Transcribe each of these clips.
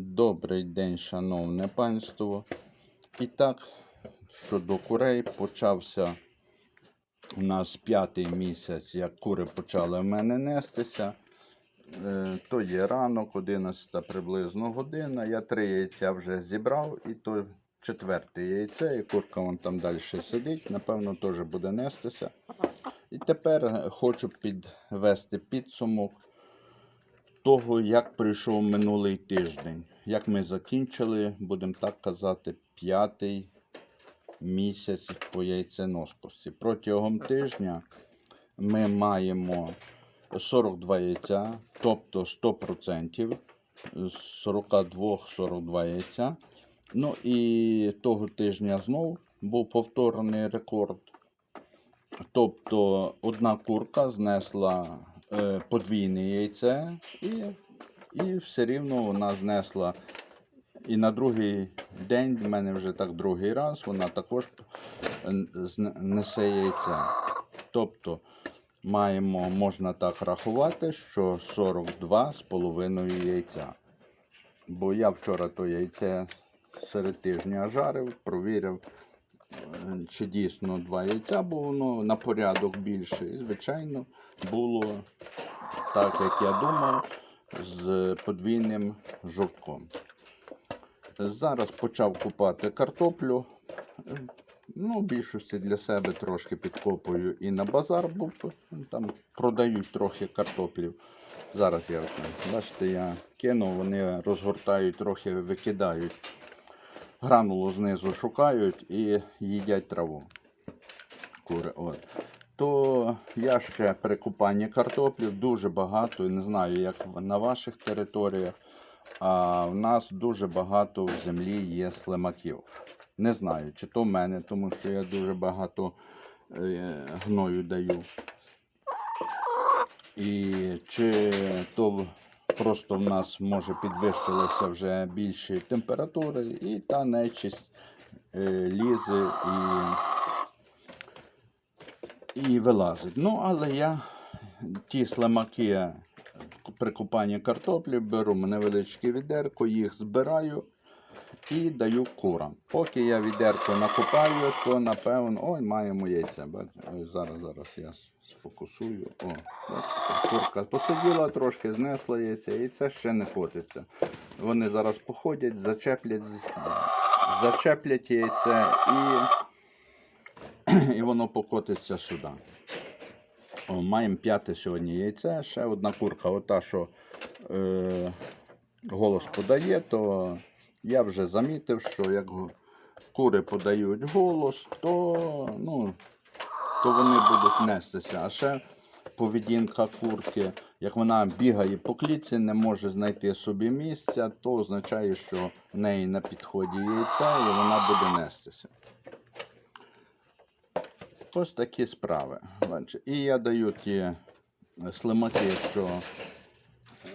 Добрий день, шановне панство. І так, щодо курей, почався у нас п'ятий місяць, як кури почали в мене нестися. Е, То є ранок, 11 приблизно година. Я три яйця вже зібрав, і то четверте яйце, і курка вон там далі сидить, напевно, теж буде нестися. І тепер хочу підвести підсумок того, як пройшов минулий тиждень. Як ми закінчили, будемо так казати, п'ятий місяць по яйценоспусті. Протягом тижня ми маємо 42 яйця, тобто 100%, з 42-42 яйця. Ну і того тижня знов був повторений рекорд. Тобто одна курка знесла подвійне яйце і, і все рівно вона знесла. І на другий день, в мене вже так другий раз, вона також е, несе яйце. Тобто маємо, можна так рахувати, що 42 з половиною яйця. Бо я вчора то яйце серед тижня жарив, провірив, е, чи дійсно два яйця, бо воно на порядок більше. І, звичайно, було так, як я думав, з подвійним жовтком. Зараз почав купати картоплю. Е, Ну, в більшості для себе трошки підкопую і на базар, бо там продають трохи картоплів. Зараз я, бачите, я кинув, вони розгортають, трохи викидають. Гранулу знизу шукають і їдять траву. Кури. От. То я ще при купанні картоплів дуже багато, не знаю, як на ваших територіях. А в нас дуже багато в землі є слимаків. Не знаю, чи то в мене, тому що я дуже багато е, гною даю. І чи то просто в нас може підвищилися вже більші температури, і та нечисть е, лізе і, і вилазить. Ну, але я ті слимаки при купанні картоплі беру невеличке відерко, їх збираю і даю курам. Поки я відерко накопаю, то напевно. Ой, маємо яйця. Ой, зараз, зараз я сфокусую. О, бачите, курка посиділа трошки, знесла яйця, яйце ще не котиться. Вони зараз походять, зачеплять, зачеплять яйце і, і воно покотиться сюди. О, маємо п'яте сьогодні яйце, ще одна курка, ота, що е, голос подає, то я вже замітив, що як кури подають голос, то, ну, то вони будуть нестися. А ще поведінка курки, як вона бігає по клітці, не може знайти собі місця, то означає, що в неї на підході яйця і вона буде нестися. Ось такі справи. І я даю ті слимаки, що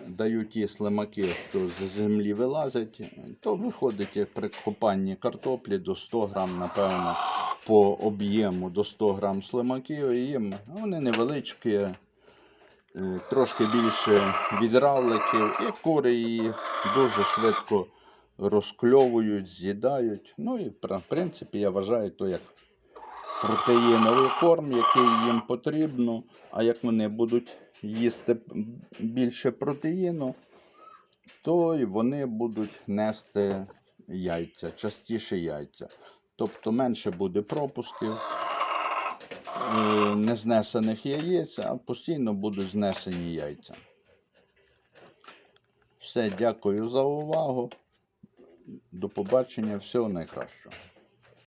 даю ті слимаки, що з землі вилазять, то виходить при копанні картоплі до 100 грам, напевно, по об'єму до 100 грам слимаків. І їм вони невеличкі, е, трошки більше від равликів, і кури їх дуже швидко розкльовують, з'їдають. Ну і в принципі я вважаю то як протеїновий корм, який їм потрібно. А як вони будуть їсти більше протеїну, то й вони будуть нести яйця, частіше яйця. Тобто менше буде пропусків, е, незнесених яєць, а постійно будуть знесені яйця. Все, дякую за увагу. До побачення, всього найкращого.